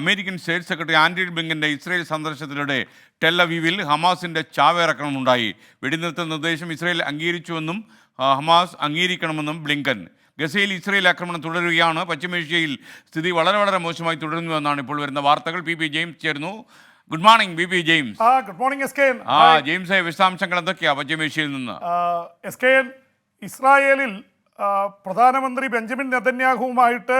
American state secretary Antony ബിങ്കിന്റെ Israel സന്ദർശനത്തിലൂടെ ടെല്ലവീവിൽ ഹമാസിന്റെ ചാവേറക്കണം ഉണ്ടായി വെടിനിർത്തൽ നിർദ്ദേശം ഇസ്രയേൽ അംഗീകരിച്ചുവെന്നും ഹമാസ് അംഗീകരിക്കണമെന്നും ബ്ലിങ്കൻ. ഗസയിൽ ഇസ്രയേൽ ആക്രമണം തുടരുകയാണ്. പശ്ചിമേഷ്യയിൽ സ്ഥിതി വളരെ വളരെ മോശമായി തുടരുന്നുവെന്നാണ് ഇപ്പോൾ വരുന്ന വാർത്തകൾ. പി പി ജെയിംസ് ചേർന്നു good morning B P James. Good morning S K ആ ജെയിംസ് വിശദാംശങ്ങൾ എന്തൊക്കെയാ പശ്ചിമേഷ്യയിൽ നിന്ന്? എസ് കെ ഇസ്രായേലിൽ പ്രധാനമന്ത്രി ബെഞ്ചമിൻ നെതന്യാഹുവുമായിട്ട്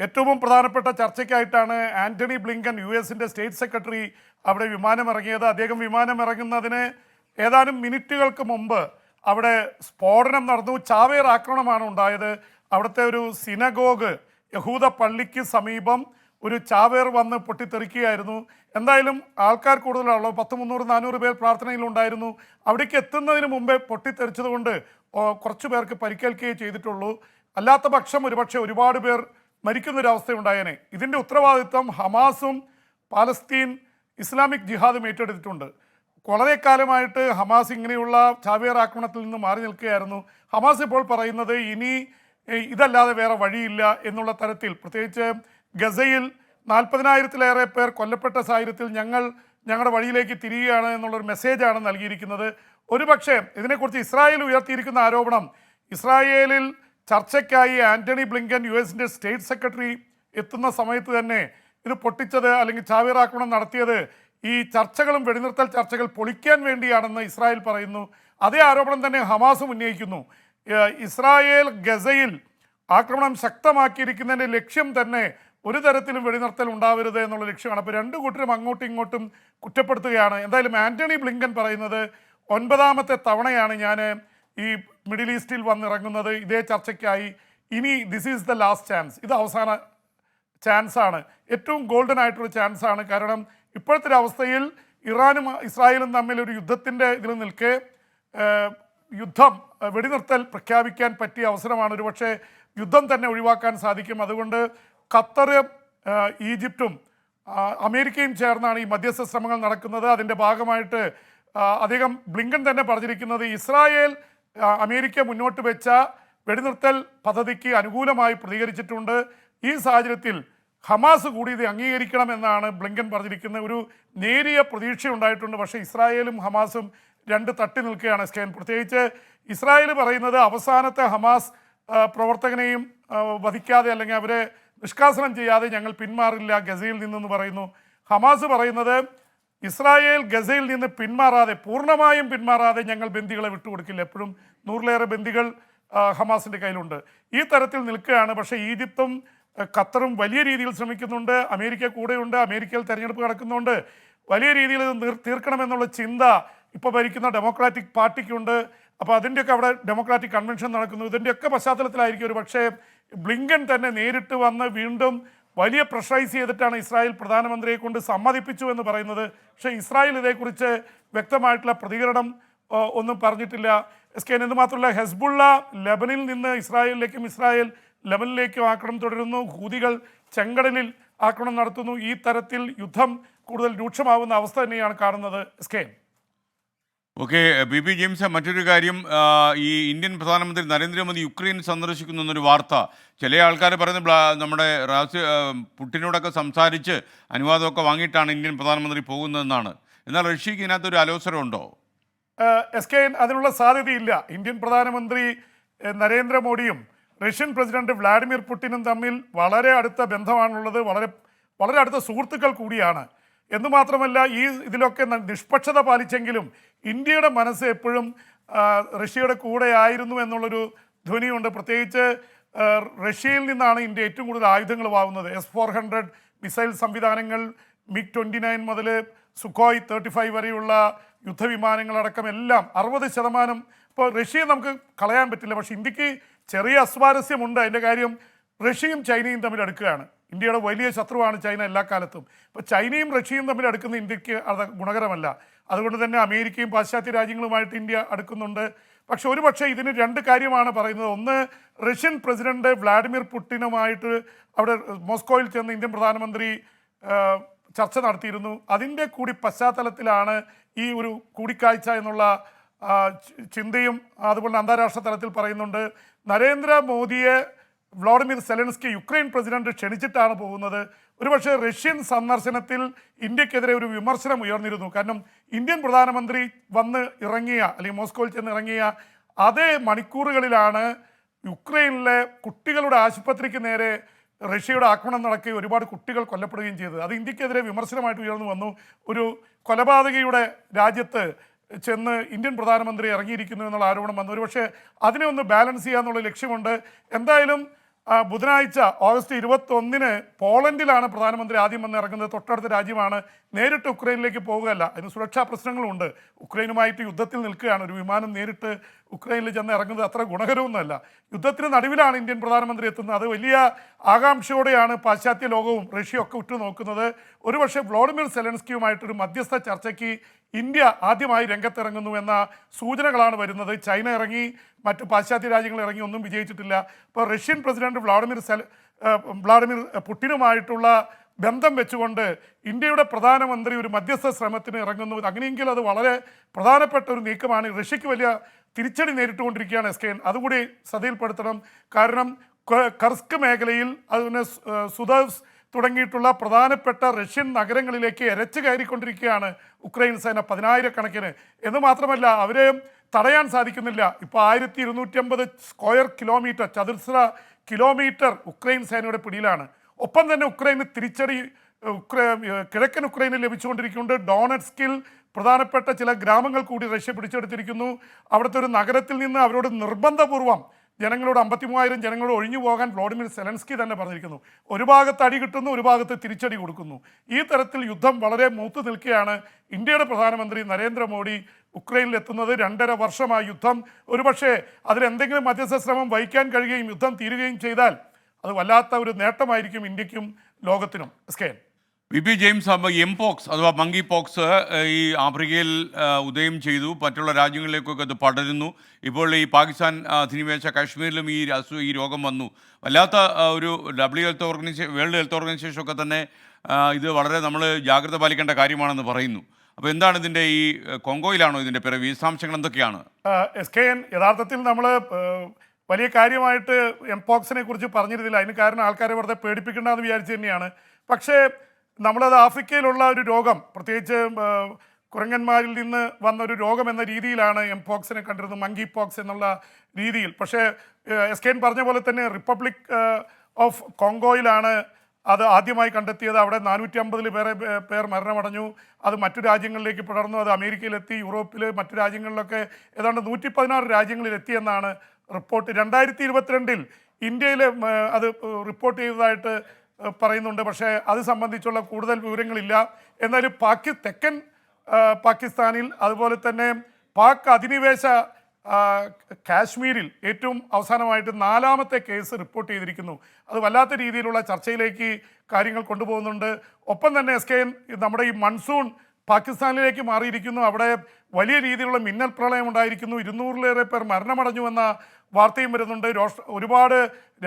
ഏറ്റവും പ്രധാനപ്പെട്ട ചർച്ചയ്ക്കായിട്ടാണ് ആന്റണി ബ്ലിങ്കൻ യു എസിന്റെ സ്റ്റേറ്റ് സെക്രട്ടറി അവിടെ വിമാനം ഇറങ്ങിയത് അദ്ദേഹം വിമാനം ഇറങ്ങുന്നതിന് ഏതാനും മിനിറ്റുകൾക്ക് മുമ്പ് അവിടെ സ്ഫോടനം നടന്നു. ചാവേർ ആക്രമണമാണ് ഉണ്ടായത്. അവിടുത്തെ ഒരു സിനഗോഗ് യഹൂദ പള്ളിക്ക് സമീപം ഒരു ചാവേർ വന്ന് പൊട്ടിത്തെറിക്കുകയായിരുന്നു. എന്തായാലും ആൾക്കാർ കൂടുതലാണല്ലോ. പത്ത് മുന്നൂറ് നാനൂറ് പേർ പ്രാർത്ഥനയിലുണ്ടായിരുന്നു അവിടേക്ക് എത്തുന്നതിന് മുമ്പേ പൊട്ടിത്തെറിച്ചതുകൊണ്ട് കുറച്ച് പേർക്ക് പരിക്കേൽക്കുകയേ ചെയ്തിട്ടുള്ളൂ. അല്ലാത്ത പക്ഷം ഒരുപക്ഷെ ഒരുപാട് പേർ മരിക്കുന്നൊരവസ്ഥയുണ്ടായേനെ. ഇതിന്റെ ഉത്തരവാദിത്വം ഹമാസും പാലസ്തീൻ ഇസ്ലാമിക് ജിഹാദും ഏറ്റെടുത്തിട്ടുണ്ട്. വളരെ കാലമായിട്ട് ഹമാസ് ഇങ്ങനെയുള്ള ചാവേർ ആക്രമണത്തിൽ നിന്ന് മാറി നിൽക്കുകയായിരുന്നു. ഹമാസ് ഇപ്പോൾ പറയുന്നത് ഇനി ഇതല്ലാതെ വേറെ വഴിയില്ല എന്നുള്ള തരത്തിൽ. പ്രത്യേകിച്ച് ഗസയിൽ നാൽപ്പതിനായിരത്തിലേറെ പേർ കൊല്ലപ്പെട്ട സാഹചര്യത്തിൽ ഞങ്ങൾ ഞങ്ങളുടെ വഴിയിലേക്ക് തിരിയുകയാണ് എന്നുള്ളൊരു മെസ്സേജാണ് നൽകിയിരിക്കുന്നത്. ഒരുപക്ഷെ ഇതിനെക്കുറിച്ച് ഇസ്രായേൽ ഉയർത്തിയിരിക്കുന്ന ആരോപണം ഇസ്രായേലിൽ ചർച്ചയ്ക്കായി ആന്റണി ബ്ലിങ്കൻ യു എസിന്റെ സ്റ്റേറ്റ് സെക്രട്ടറി എത്തുന്ന സമയത്ത് തന്നെ ഇത് പൊട്ടിച്ചത് അല്ലെങ്കിൽ ചാവേറാക്രമണം നടത്തിയത് ഈ ചർച്ചകളും വെടിനിർത്തൽ ചർച്ചകൾ പൊളിക്കാൻ വേണ്ടിയാണെന്ന് ഇസ്രായേൽ പറയുന്നു. അതേ ആരോപണം തന്നെ ഹമാസും ഉന്നയിക്കുന്നു. ഇസ്രായേൽ ഗസയിൽ ആക്രമണം ശക്തമാക്കിയിരിക്കുന്നതിന്റെ ലക്ഷ്യം തന്നെ ഒരു തരത്തിലും വെടിനിർത്തൽ ഉണ്ടാവരുത് എന്നുള്ള ലക്ഷ്യമാണ്. അപ്പോൾ രണ്ട് കൂട്ടരും അങ്ങോട്ടും ഇങ്ങോട്ടും കുറ്റപ്പെടുത്തുകയാണ്. എന്തായാലും ആന്റണി ബ്ലിങ്കൻ പറയുന്നത് ഒൻപതാമത്തെ തവണയാണ് ഞാൻ ഈ മിഡിൽ ഈസ്റ്റിൽ വന്നിറങ്ങുന്നത് ഇതേ ചർച്ചയ്ക്കായി. ഇനി this is the last chance ഇത് അവസാന ചാൻസ് ആണ്. ഏറ്റവും ഗോൾഡൻ ആയിട്ടൊരു ചാൻസ് ആണ്. കാരണം ഇപ്പോഴത്തെ അവസ്ഥയിൽ ഇറാനും ഇസ്രായേലും തമ്മിൽ ഒരു യുദ്ധത്തിന്റെ ഇതിൽ നിൽക്കെ യുദ്ധം വെടിനിർത്തൽ പ്രഖ്യാപിക്കാൻ പറ്റിയ അവസരമാണ്. ഒരുപക്ഷെ യുദ്ധം തന്നെ ഒഴിവാക്കാൻ സാധിക്കും. അതുകൊണ്ട് ഖത്തർ ഈജിപ്തും അമേരിക്കയും ചേർന്നാണ് ഈ മധ്യസ്ഥ ശ്രമങ്ങൾ നടക്കുന്നത്. അതിന്റെ ഭാഗമായിട്ട് അദ്ദേഹം ബ്ലിങ്കൻ തന്നെ പറഞ്ഞിരിക്കുന്നത് ഇസ്രായേൽ അമേരിക്ക മുന്നോട്ട് വെച്ച വെടിനിർത്തൽ പദ്ധതിക്ക് അനുകൂലമായി പ്രതികരിച്ചിട്ടുണ്ട്. ഈ സാഹചര്യത്തിൽ ഹമാസ് കൂടി ഇത് അംഗീകരിക്കണമെന്നാണ് ബ്ലിങ്കൻ പറഞ്ഞിരിക്കുന്ന ഒരു നേരിയ പ്രതീക്ഷ ഉണ്ടായിട്ടുണ്ട് പക്ഷേ ഇസ്രായേലും ഹമാസും രണ്ട് തട്ടി നിൽക്കുകയാണ് സ്റ്റേൻ പ്രത്യേകിച്ച് ഇസ്രായേൽ പറയുന്നത് അവസാനത്തെ ഹമാസ് പ്രവർത്തകനെയും വധിക്കാതെ അല്ലെങ്കിൽ അവരെ നിഷ്കാസനം ചെയ്യാതെ ഞങ്ങൾ പിന്മാറില്ല ഗസയിൽ നിന്നെന്ന് പറയുന്നു. ഹമാസ് പറയുന്നത് ഇസ്രായേൽ ഗസയിൽ നിന്ന് പിന്മാറാതെ പൂർണമായും പിന്മാറാതെ ഞങ്ങൾ ബന്ദികളെ വിട്ടുകൊടുക്കില്ല. എപ്പോഴും നൂറിലേറെ ബന്ദികൾ ഹമാസിന്റെ കയ്യിലുണ്ട്. ഈ തരത്തിൽ നിൽക്കുകയാണ്. പക്ഷേ ഈജിപ്തും ഖത്തറും വലിയ രീതിയിൽ ശ്രമിക്കുന്നുണ്ട്. അമേരിക്ക കൂടെയുണ്ട്. അമേരിക്കയിൽ തെരഞ്ഞെടുപ്പ് നടക്കുന്നുണ്ട്. വലിയ രീതിയിൽ ഇത് തീർക്കണമെന്നുള്ള ചിന്ത ഇപ്പോൾ ഭരിക്കുന്ന ഡെമോക്രാറ്റിക് പാർട്ടിക്കുണ്ട്. അപ്പോൾ അതിന്റെയൊക്കെ അവിടെ ഡെമോക്രാറ്റിക് കൺവെൻഷൻ നടക്കുന്നു. ഇതിന്റെയൊക്കെ പശ്ചാത്തലത്തിലായിരിക്കും ഒരു പക്ഷേ ബ്ലിങ്കൻ തന്നെ നേരിട്ട് വന്ന് വീണ്ടും വലിയ പ്രഷറൈസ് ചെയ്തിട്ടാണ് ഇസ്രായേൽ പ്രധാനമന്ത്രിയെ കൊണ്ട് സമ്മതിപ്പിച്ചു എന്ന് പറയുന്നത്. പക്ഷേ ഇസ്രായേൽ ഇതേക്കുറിച്ച് വ്യക്തമായിട്ടുള്ള പ്രതികരണം ഒന്നും പറഞ്ഞിട്ടില്ല. എസ് കെ എന്ന് മാത്രമല്ല ഹെസ്ബുള്ള ലബനിൽ നിന്ന് ഇസ്രായേലിലേക്കും ഇസ്രായേൽ ലബനിലേക്കും ആക്രമണം തുടരുന്നു. ഹൂതികൾ ചെങ്കടലിൽ ആക്രമണം നടത്തുന്നു. ഈ തരത്തിൽ യുദ്ധം കൂടുതൽ രൂക്ഷമാവുന്ന അവസ്ഥ തന്നെയാണ് കാണുന്നത്. S K okay B B James മറ്റൊരു കാര്യം ഈ ഇന്ത്യൻ പ്രധാനമന്ത്രി നരേന്ദ്രമോദി യുക്രൈൻ സന്ദർശിക്കുന്നു എന്നൊരു വാർത്ത. ചില ആൾക്കാർ പറയുന്നത് നമ്മുടെ റാസ് പുട്ടിനോടൊക്കെ സംസാരിച്ച് അനുവാദമൊക്കെ വാങ്ങിയിട്ടാണ് ഇന്ത്യൻ പ്രധാനമന്ത്രി പോകുന്നതെന്നാണ്. എന്നാൽ റഷ്യക്ക് ഇതിനകത്തൊരു അലോസരമുണ്ടോ? എസ് കെ അതിനുള്ള സാധ്യതയില്ല. ഇന്ത്യൻ പ്രധാനമന്ത്രി നരേന്ദ്രമോദിയും റഷ്യൻ പ്രസിഡന്റ് വ്ളാഡിമിർ പുട്ടിനും തമ്മിൽ വളരെ അടുത്ത ബന്ധമാണുള്ളത്. വളരെ വളരെ അടുത്ത സുഹൃത്തുക്കൾ കൂടിയാണ്. എന്ന് മാത്രമല്ല ഈ ഇതിലൊക്കെ നിഷ്പക്ഷത പാലിച്ചെങ്കിലും ഇന്ത്യയുടെ മനസ്സ് എപ്പോഴും റഷ്യയുടെ കൂടെ ആയിരുന്നു എന്നുള്ളൊരു ധ്വനിയുണ്ട്. പ്രത്യേകിച്ച് റഷ്യയിൽ നിന്നാണ് ഇന്ത്യ ഏറ്റവും കൂടുതൽ ആയുധങ്ങൾ വാങ്ങുന്നത്. എസ് ഫോർ ഹൺഡ്രഡ് മിസൈൽ സംവിധാനങ്ങൾ മിഗ് ട്വന്റി നയൻ മുതൽ സുഖോയ് തേർട്ടി ഫൈവ് വരെയുള്ള യുദ്ധവിമാനങ്ങളടക്കം എല്ലാം അറുപത് ശതമാനം. ഇപ്പോൾ റഷ്യയെ നമുക്ക് കളയാൻ പറ്റില്ല പക്ഷേ ഇന്ത്യയ്ക്ക് ചെറിയ അസ്വാരസ്യമുണ്ട്. അതിന്റെ കാര്യം റഷ്യയും ചൈനയും തമ്മിൽ അടുക്കുകയാണ്. ഇന്ത്യയുടെ വലിയ ശത്രുവാണ് ചൈന എല്ലാ കാലത്തും. ഇപ്പോൾ ചൈനയും റഷ്യയും തമ്മിൽ അടുക്കുന്ന ഇന്ത്യയ്ക്ക് അത് ഗുണകരമല്ല. അതുകൊണ്ട് തന്നെ അമേരിക്കയും പാശ്ചാത്യ രാജ്യങ്ങളുമായിട്ട് ഇന്ത്യ അടുക്കുന്നുണ്ട്. പക്ഷെ ഒരു പക്ഷേ ഇതിന് രണ്ട് കാര്യമാണ് പറയുന്നത്. ഒന്ന് റഷ്യൻ പ്രസിഡന്റ് വ്ളാഡിമിർ പുടിനുമായിട്ട് അവിടെ മോസ്കോയിൽ ചെന്ന് ഇന്ത്യൻ പ്രധാനമന്ത്രി ചർച്ച നടത്തിയിരുന്നു. അതിന്റെ കൂടി പശ്ചാത്തലത്തിലാണ് ഈ ഒരു കൂടിക്കാഴ്ച എന്നുള്ള ചിന്തയും അതുപോലെ അന്താരാഷ്ട്ര തലത്തിൽ പറയുന്നുണ്ട്. നരേന്ദ്രമോദിയെ വ്ളാഡിമിർ സെലൻസ്കി യുക്രൈൻ പ്രസിഡന്റ് ക്ഷണിച്ചിട്ടാണ് പോകുന്നത്. ഒരുപക്ഷെ റഷ്യൻ സന്ദർശനത്തിൽ ഇന്ത്യക്കെതിരെ ഒരു വിമർശനം ഉയർന്നിരുന്നു. കാരണം ഇന്ത്യൻ പ്രധാനമന്ത്രി വന്ന് ഇറങ്ങിയ അല്ലെങ്കിൽ മോസ്കോയിൽ ചെന്ന് ഇറങ്ങിയ അതേ മണിക്കൂറുകളിലാണ് യുക്രൈനിലെ കുട്ടികളുടെ ആശുപത്രിക്ക് നേരെ റഷ്യയുടെ ആക്രമണം നടക്കുകയും ഒരുപാട് കുട്ടികൾ കൊല്ലപ്പെടുകയും ചെയ്തത്. അത് ഇന്ത്യക്കെതിരെ വിമർശനമായിട്ട് ഉയർന്നു വന്നു. ഒരു കൊലപാതകയുടെ രാജ്യത്ത് ചെന്ന് ഇന്ത്യൻ പ്രധാനമന്ത്രി ഇറങ്ങിയിരിക്കുന്നു എന്നുള്ള ആരോപണം വന്നു. ഒരു പക്ഷേ അതിനെ ഒന്ന് ബാലൻസ് ചെയ്യാന്നുള്ള ലക്ഷ്യമുണ്ട്. എന്തായാലും ബുധനാഴ്ച ഓഗസ്റ്റ് ഇരുപത്തി ഒന്നിന് പോളണ്ടിലാണ് പ്രധാനമന്ത്രി ആദ്യം വന്ന് ഇറങ്ങുന്നത്. തൊട്ടടുത്ത രാജ്യമാണ്. നേരിട്ട് ഉക്രൈനിലേക്ക് പോവുകയല്ല അതിന് സുരക്ഷാ പ്രശ്നങ്ങളുണ്ട്. ഉക്രൈനുമായിട്ട് യുദ്ധത്തിൽ നിൽക്കുകയാണ്. ഒരു വിമാനം നേരിട്ട് ഉക്രൈനിൽ ചെന്ന് ഇറങ്ങുന്നത് അത്ര ഗുണകരമൊന്നുമല്ല. യുദ്ധത്തിന് നടുവിലാണ് ഇന്ത്യൻ പ്രധാനമന്ത്രി എത്തുന്നത്. അത് വലിയ ആകാംക്ഷയോടെയാണ് പാശ്ചാത്യ ലോകവും റഷ്യയൊക്കെ ഉറ്റുനോക്കുന്നത്. ഒരുപക്ഷെ വ്ളോഡിമിർ സെലൻസ്കിയുമായിട്ടൊരു മധ്യസ്ഥ ചർച്ചയ്ക്ക് ഇന്ത്യ ആദ്യമായി രംഗത്തിറങ്ങുന്നു എന്ന സൂചനകളാണ് വരുന്നത്. ചൈന ഇറങ്ങി മറ്റ് പാശ്ചാത്യ രാജ്യങ്ങൾ ഇറങ്ങി ഒന്നും വിജയിച്ചിട്ടില്ല. ഇപ്പോൾ റഷ്യൻ പ്രസിഡന്റ് വ്ളാഡിമിർ സെൽ വ്ളാഡിമിർ പുട്ടിനുമായിട്ടുള്ള ബന്ധം വെച്ചുകൊണ്ട് ഇന്ത്യയുടെ പ്രധാനമന്ത്രി ഒരു മധ്യസ്ഥ ശ്രമത്തിന് ഇറങ്ങുന്നു. അങ്ങനെയെങ്കിൽ അത് വളരെ പ്രധാനപ്പെട്ട ഒരു നീക്കമാണ്. റഷ്യക്ക് വലിയ തിരിച്ചടി നേരിട്ടുകൊണ്ടിരിക്കുകയാണ് എസ് കെ അതുകൂടി ശ്രദ്ധയിൽപ്പെടുത്തണം. കാരണം കർസ്ക് മേഖലയിൽ ഏഹ് സുദവ്സ് തുടങ്ങിയിട്ടുള്ള പ്രധാനപ്പെട്ട റഷ്യൻ നഗരങ്ങളിലേക്ക് എരച്ചു കയറിക്കൊണ്ടിരിക്കുകയാണ് ഉക്രൈൻ സേന പതിനായിരക്കണക്കിന്. എന്ന് മാത്രമല്ല അവരെ തടയാൻ സാധിക്കുന്നില്ല. ഇപ്പോൾ ആയിരത്തി ഇരുന്നൂറ്റമ്പത് സ്ക്വയർ കിലോമീറ്റർ ചതുർശ്ര കിലോമീറ്റർ ഉക്രൈൻ സേനയുടെ പിടിയിലാണ്. ഒപ്പം തന്നെ ഉക്രൈന് തിരിച്ചടി ഉക്രൈ കിഴക്കൻ ഉക്രൈനിൽ ലഭിച്ചുകൊണ്ടിരിക്കുന്നുണ്ട്. ഡോണറ്റ്സ്കിൽ പ്രധാനപ്പെട്ട ചില ഗ്രാമങ്ങൾ കൂടി റഷ്യ പിടിച്ചെടുത്തിരിക്കുന്നു. അവിടുത്തെ ഒരു നഗരത്തിൽ നിന്ന് അവരോട് നിർബന്ധപൂർവം ജനങ്ങളോട് അമ്പത്തി മൂവായിരം ജനങ്ങളോട് ഒഴിഞ്ഞു പോകാൻ വ്ളോഡിമിർ സെലൻസ്കി തന്നെ പറഞ്ഞിരിക്കുന്നു. ഒരു ഭാഗത്ത് അടി കിട്ടുന്നു ഒരു ഭാഗത്ത് തിരിച്ചടി കൊടുക്കുന്നു. ഈ തരത്തിൽ യുദ്ധം വളരെ മൂത്തു നിൽക്കുകയാണ് ഇന്ത്യയുടെ പ്രധാനമന്ത്രി നരേന്ദ്രമോദി ഉക്രൈനിൽ എത്തുന്നത് രണ്ടര വർഷമായി യുദ്ധം. ഒരുപക്ഷെ അതിലെന്തെങ്കിലും മധ്യസ്ഥ ശ്രമം വഹിക്കാൻ കഴിയുകയും യുദ്ധം തീരുകയും ചെയ്താൽ അത് വല്ലാത്ത ഒരു നേട്ടമായിരിക്കും ഇന്ത്യക്കും ലോകത്തിനും. N. V P James mpox M pox അഥവാ മങ്കി പോക്സ് ഈ ആഫ്രിക്കയിൽ ഉദയം ചെയ്തു. മറ്റുള്ള രാജ്യങ്ങളിലേക്കൊക്കെ അത് പടരുന്നു. ഇപ്പോൾ ഈ പാകിസ്ഥാൻ അധിനിവേശ കാശ്മീരിലും ഈ ഈ രോഗം വന്നു. വല്ലാത്ത ഒരു W health organisation world health organisation ഒക്കെ തന്നെ ഇത് വളരെ നമ്മൾ ജാഗ്രത പാലിക്കേണ്ട കാര്യമാണെന്ന് പറയുന്നു. അപ്പോൾ എന്താണ് ഇതിന്റെ ഈ കൊങ്കോയിലാണോ ഇതിന്റെ പിറവി? വിശദാംശങ്ങൾ എന്തൊക്കെയാണ്? എസ് കെ എൻ യഥാർത്ഥത്തിൽ നമ്മൾ വലിയ കാര്യമായിട്ട് എംപോക്സിനെ കുറിച്ച് പറഞ്ഞിരുന്നില്ല. അതിന് കാരണം ആൾക്കാരെ വെറുതെ പേടിപ്പിക്കേണ്ടെന്ന് വിചാരിച്ചു തന്നെയാണ്. പക്ഷേ നമ്മളത് ആഫ്രിക്കയിലുള്ള ഒരു രോഗം പ്രത്യേകിച്ച് കുരങ്ങന്മാരിൽ നിന്ന് വന്ന ഒരു രോഗം എന്ന രീതിയിലാണ് എം പോക്സിനെ കണ്ടിരുന്നത് മങ്കി പോക്സ് എന്നുള്ള രീതിയിൽ. പക്ഷേ എസ് കെ പറഞ്ഞ പോലെ തന്നെ റിപ്പബ്ലിക് ഓഫ് കോങ്കോയിലാണ് അത് ആദ്യമായി കണ്ടെത്തിയത്. അവിടെ നാനൂറ്റി അമ്പതിൽ പേരെ പേർ മരണമടഞ്ഞു. അത് മറ്റു രാജ്യങ്ങളിലേക്ക് പടർന്നു. അത് അമേരിക്കയിലെത്തി യൂറോപ്പിൽ മറ്റു രാജ്യങ്ങളിലൊക്കെ ഏതാണ്ട് നൂറ്റി പതിനാറ് രാജ്യങ്ങളിൽ എത്തിയെന്നാണ് റിപ്പോർട്ട്. രണ്ടായിരത്തി ഇരുപത്തിരണ്ടിൽ ഇന്ത്യയിൽ അത് റിപ്പോർട്ട് ചെയ്തതായിട്ട് പറയുന്നുണ്ട്. പക്ഷേ അത് സംബന്ധിച്ചുള്ള കൂടുതൽ വിവരങ്ങളില്ല. എന്നാലും പാക്കി തെക്കൻ പാകിസ്ഥാനിൽ അതുപോലെ തന്നെ പാക് അധിനിവേശ കാശ്മീരിൽ ഏറ്റവും അവസാനമായിട്ട് നാലാമത്തെ കേസ് റിപ്പോർട്ട് ചെയ്തിരിക്കുന്നു. അത് വല്ലാത്ത രീതിയിലുള്ള ചർച്ചയിലേക്ക് കാര്യങ്ങൾ കൊണ്ടുപോകുന്നുണ്ട്. ഒപ്പം തന്നെ എസ് കെ നമ്മുടെ ഈ മൺസൂൺ പാകിസ്ഥാനിലേക്ക് മാറിയിരിക്കുന്നു. അവിടെ വലിയ രീതിയിലുള്ള മിന്നൽ പ്രളയം ഉണ്ടായിരിക്കുന്നു. ഇരുന്നൂറിലേറെ പേർ മരണമടഞ്ഞുവെന്ന വാർത്തയും വരുന്നുണ്ട്. ഒരുപാട്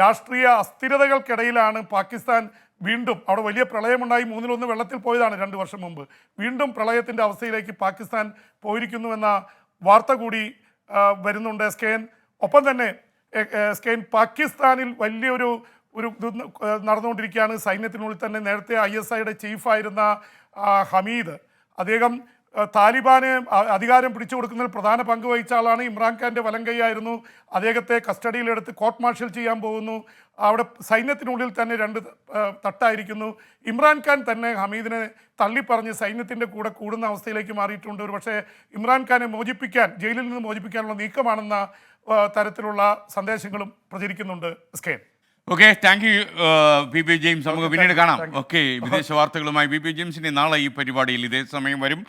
രാഷ്ട്രീയ അസ്ഥിരതകൾക്കിടയിലാണ് പാകിസ്ഥാൻ വീണ്ടും അവിടെ വലിയ പ്രളയമുണ്ടായി. മൂന്നിലൊന്ന് വെള്ളത്തിൽ പോയതാണ് രണ്ട് വർഷം മുമ്പ്. വീണ്ടും പ്രളയത്തിന്റെ അവസ്ഥയിലേക്ക് പാകിസ്ഥാൻ പോയിരിക്കുന്നുവെന്ന വാർത്ത കൂടി വരുന്നുണ്ട്. സ്കെയിൻ ഒപ്പം തന്നെ സ്കെയിൻ പാകിസ്ഥാനിൽ വലിയൊരു ഒരു ഇത് നടന്നുകൊണ്ടിരിക്കുകയാണ്. സൈന്യത്തിനുള്ളിൽ തന്നെ നേരത്തെ ഐ എസ് ഐയുടെ ചീഫായിരുന്ന ഹമീദ്. അദ്ദേഹം താലിബാന് അധികാരം പിടിച്ചു കൊടുക്കുന്നതിൽ പ്രധാന പങ്ക് വഹിച്ച ആളാണ് ഇമ്രാൻഖാന്റെ വലങ്കൈയായിരുന്നു അദ്ദേഹത്തെ കസ്റ്റഡിയിലെടുത്ത് കോർട്ട് മാർഷൽ ചെയ്യാൻ പോകുന്നു. അവിടെ സൈന്യത്തിനുള്ളിൽ തന്നെ രണ്ട് തട്ടായിരിക്കുന്നു. ഇമ്രാൻഖാൻ തന്നെ ഹമീദിനെ തള്ളിപ്പറഞ്ഞ് സൈന്യത്തിന്റെ കൂടെ കൂടുന്ന അവസ്ഥയിലേക്ക് മാറിയിട്ടുണ്ട്. ഒരു പക്ഷേ ഇമ്രാൻഖാനെ മോചിപ്പിക്കാൻ ജയിലിൽ നിന്ന് മോചിപ്പിക്കാനുള്ള നീക്കമാണെന്ന തരത്തിലുള്ള സന്ദേശങ്ങളും പ്രചരിക്കുന്നുണ്ട്. Skein okay thank you P P James നമുക്ക് പിന്നീട് കാണാം. ഓക്കെ വിദേശ വാർത്തകളുമായി പി പി ജെയിംസിന്റെ നാളെ ഈ പരിപാടിയിൽ ഇതേ സമയം വരും.